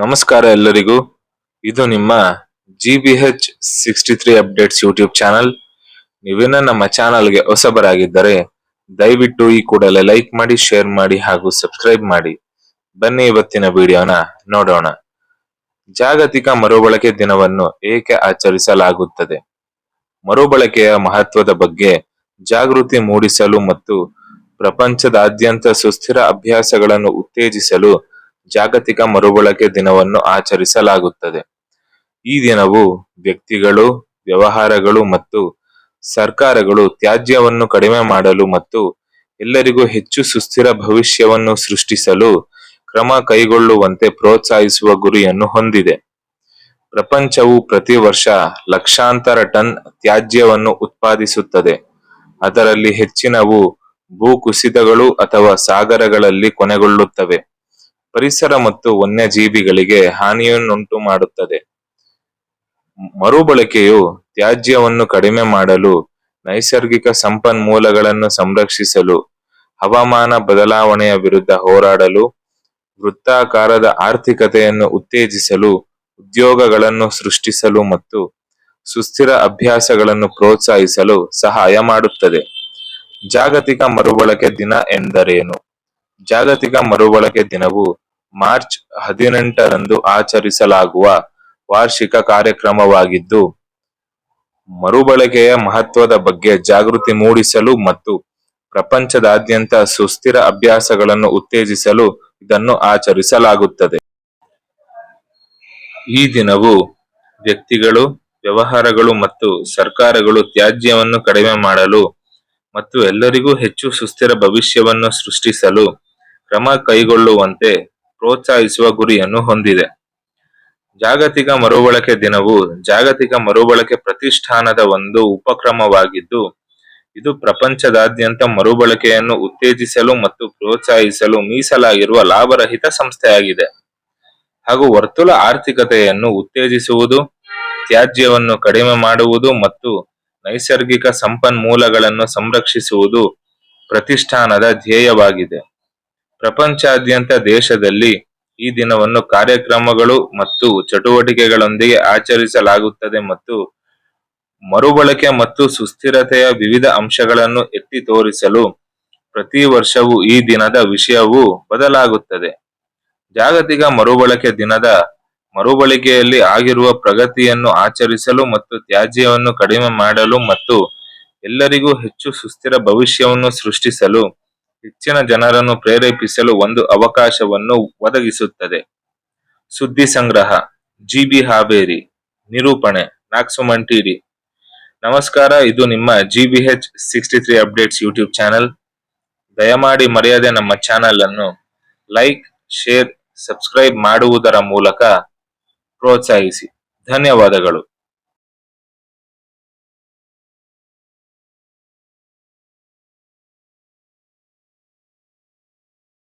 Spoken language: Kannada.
ನಮಸ್ಕಾರ ಎಲ್ಲರಿಗೂ. ಇದು ನಿಮ್ಮ G B H sixty three updates YouTube channel ನೀವೇನ ನಮ್ಮ ಚಾನಲ್ಗೆ ಹೊಸಬರಾಗಿದ್ದರೆ ದಯವಿಟ್ಟು ಈ ಕೂಡಲೇ ಲೈಕ್ ಮಾಡಿ ಶೇರ್ ಮಾಡಿ ಹಾಗೂ ಸಬ್ಸ್ಕ್ರೈಬ್ ಮಾಡಿ. ಬನ್ನಿ ಇವತ್ತಿನ ವಿಡಿಯೋನ ನೋಡೋಣ. ಜಾಗತಿಕ ಮರುಬಳಕೆ ದಿನವನ್ನು ಏಕೆ ಆಚರಿಸಲಾಗುತ್ತದೆ? ಮರುಬಳಕೆಯ ಮಹತ್ವದ ಬಗ್ಗೆ ಜಾಗೃತಿ ಮೂಡಿಸಲು ಮತ್ತು ಪ್ರಪಂಚದಾದ್ಯಂತ ಸುಸ್ಥಿರ ಅಭ್ಯಾಸಗಳನ್ನು ಉತ್ತೇಜಿಸಲು ಜಾಗತಿಕ ಮರುಬಳಕೆ ದಿನವನ್ನು ಆಚರಿಸಲಾಗುತ್ತದೆ. ಈ ದಿನವು ವ್ಯಕ್ತಿಗಳು, ವ್ಯವಹಾರಗಳು ಮತ್ತು ಸರ್ಕಾರಗಳು ತ್ಯಾಜ್ಯವನ್ನು ಕಡಿಮೆ ಮಾಡಲು ಮತ್ತು ಎಲ್ಲರಿಗೂ ಹೆಚ್ಚು ಸುಸ್ಥಿರ ಭವಿಷ್ಯವನ್ನು ಸೃಷ್ಟಿಸಲು ಕ್ರಮ ಕೈಗೊಳ್ಳುವಂತೆ ಪ್ರೋತ್ಸಾಹಿಸುವ ಗುರಿಯನ್ನು ಹೊಂದಿದೆ. ಪ್ರಪಂಚವು ಪ್ರತಿ ವರ್ಷ ಲಕ್ಷಾಂತರ ಟನ್ ತ್ಯಾಜ್ಯವನ್ನು ಉತ್ಪಾದಿಸುತ್ತದೆ. ಅದರಲ್ಲಿ ಹೆಚ್ಚಿನವು ಭೂಕುಸಿತಗಳು ಅಥವಾ ಸಾಗರಗಳಲ್ಲಿ ಕೊನೆಗೊಳ್ಳುತ್ತವೆ. ಪರಿಸರ ಮತ್ತು ವನ್ಯಜೀವಿಗಳಿಗೆ ಹಾನಿಯನ್ನುಂಟು ಮಾಡುತ್ತದೆ. ಮರುಬಳಕೆಯು ತ್ಯಾಜ್ಯವನ್ನು ಕಡಿಮೆ ಮಾಡಲು, ನೈಸರ್ಗಿಕ ಸಂಪನ್ಮೂಲಗಳನ್ನು ಸಂರಕ್ಷಿಸಲು, ಹವಾಮಾನ ಬದಲಾವಣೆಯ ವಿರುದ್ಧ ಹೋರಾಡಲು, ವೃತ್ತಾಕಾರದ ಆರ್ಥಿಕತೆಯನ್ನು ಉತ್ತೇಜಿಸಲು, ಉದ್ಯೋಗಗಳನ್ನು ಸೃಷ್ಟಿಸಲು ಮತ್ತು ಸುಸ್ಥಿರ ಅಭ್ಯಾಸಗಳನ್ನು ಪ್ರೋತ್ಸಾಹಿಸಲು ಸಹಾಯ ಮಾಡುತ್ತದೆ. ಜಾಗತಿಕ ಮರುಬಳಕೆ ದಿನ ಎಂದರೇನು? ಜಾಗತಿಕ ಮರುಬಳಕೆ ದಿನವು ಮಾರ್ಚ್ ಹದಿನೆಂಟರಂದು ಆಚರಿಸಲಾಗುವ ವಾರ್ಷಿಕ ಕಾರ್ಯಕ್ರಮವಾಗಿದ್ದು, ಮರುಬಳಕೆಯ ಮಹತ್ವದ ಬಗ್ಗೆ ಜಾಗೃತಿ ಮೂಡಿಸಲು ಮತ್ತು ಪ್ರಪಂಚದಾದ್ಯಂತ ಸುಸ್ಥಿರ ಅಭ್ಯಾಸಗಳನ್ನು ಉತ್ತೇಜಿಸಲು ಇದನ್ನು ಆಚರಿಸಲಾಗುತ್ತದೆ. ಈ ದಿನವು ವ್ಯಕ್ತಿಗಳು, ವ್ಯವಹಾರಗಳು ಮತ್ತು ಸರ್ಕಾರಗಳು ತ್ಯಾಜ್ಯವನ್ನು ಕಡಿಮೆ ಮಾಡಲು ಮತ್ತು ಎಲ್ಲರಿಗೂ ಹೆಚ್ಚು ಸುಸ್ಥಿರ ಭವಿಷ್ಯವನ್ನು ಸೃಷ್ಟಿಸಲು ಕ್ರಮ ಕೈಗೊಳ್ಳುವಂತೆ ಪ್ರೋತ್ಸಾಹಿಸುವ ಗುರಿಯನ್ನು ಹೊಂದಿದೆ. ಜಾಗತಿಕ ಮರುಬಳಕೆ ದಿನವು ಜಾಗತಿಕ ಮರುಬಳಕೆ ಪ್ರತಿಷ್ಠಾನದ ಒಂದು ಉಪಕ್ರಮವಾಗಿದ್ದು, ಇದು ಪ್ರಪಂಚದಾದ್ಯಂತ ಮರುಬಳಕೆಯನ್ನು ಉತ್ತೇಜಿಸಲು ಮತ್ತು ಪ್ರೋತ್ಸಾಹಿಸಲು ಮೀಸಲಾಗಿರುವ ಲಾಭರಹಿತ ಸಂಸ್ಥೆಯಾಗಿದೆ. ಹಾಗೂ ವರ್ತುಲ ಆರ್ಥಿಕತೆಯನ್ನು ಉತ್ತೇಜಿಸುವುದು, ತ್ಯಾಜ್ಯವನ್ನು ಕಡಿಮೆ ಮಾಡುವುದು ಮತ್ತು ನೈಸರ್ಗಿಕ ಸಂಪನ್ಮೂಲಗಳನ್ನು ಸಂರಕ್ಷಿಸುವುದು ಪ್ರತಿಷ್ಠಾನದ ಧ್ಯೇಯವಾಗಿದೆ. ಪ್ರಪಂಚಾದ್ಯಂತ ದೇಶದಲ್ಲಿ ಈ ದಿನವನ್ನು ಕಾರ್ಯಕ್ರಮಗಳು ಮತ್ತು ಚಟುವಟಿಕೆಗಳೊಂದಿಗೆ ಆಚರಿಸಲಾಗುತ್ತದೆ ಮತ್ತು ಮರುಬಳಕೆ ಮತ್ತು ಸುಸ್ಥಿರತೆಯ ವಿವಿಧ ಅಂಶಗಳನ್ನು ಎತ್ತಿ ತೋರಿಸಲು ಪ್ರತಿ ವರ್ಷವೂ ಈ ದಿನದ ವಿಷಯವು ಬದಲಾಗುತ್ತದೆ. ಜಾಗತಿಕ ಮರುಬಳಕೆ ದಿನದ ಮರುಬಳಕೆಯಲ್ಲಿ ಆಗಿರುವ ಪ್ರಗತಿಯನ್ನು ಆಚರಿಸಲು ಮತ್ತು ತ್ಯಾಜ್ಯವನ್ನು ಕಡಿಮೆ ಮಾಡಲು ಮತ್ತು ಎಲ್ಲರಿಗೂ ಹೆಚ್ಚು ಸುಸ್ಥಿರ ಭವಿಷ್ಯವನ್ನು ಸೃಷ್ಟಿಸಲು ಹೆಚ್ಚಿನ ಜನರನ್ನು ಪ್ರೇರೇಪಿಸಲು ಒಂದು ಅವಕಾಶವನ್ನು ಒದಗಿಸುತ್ತದೆ. ಸುದ್ದಿ ಸಂಗ್ರಹ, ಜಿ ಬಿ ಹಾವೇರಿ, ನಿರೂಪಣೆ ನಾಕ್ಸುಮಂಟಿರಿ ನಮಸ್ಕಾರ, ಇದು ನಿಮ್ಮ G B H sixty three updates YouTube channel. ದಯಮಾಡಿ ಮರೆಯದೆ ನಮ್ಮ ಚಾನಲ್ ಅನ್ನು ಲೈಕ್, ಶೇರ್, ಸಬ್ಸ್ಕ್ರೈಬ್ ಮಾಡುವುದರ ಮೂಲಕ ಪ್ರೋತ್ಸಾಹಿಸಿ. ಧನ್ಯವಾದಗಳು.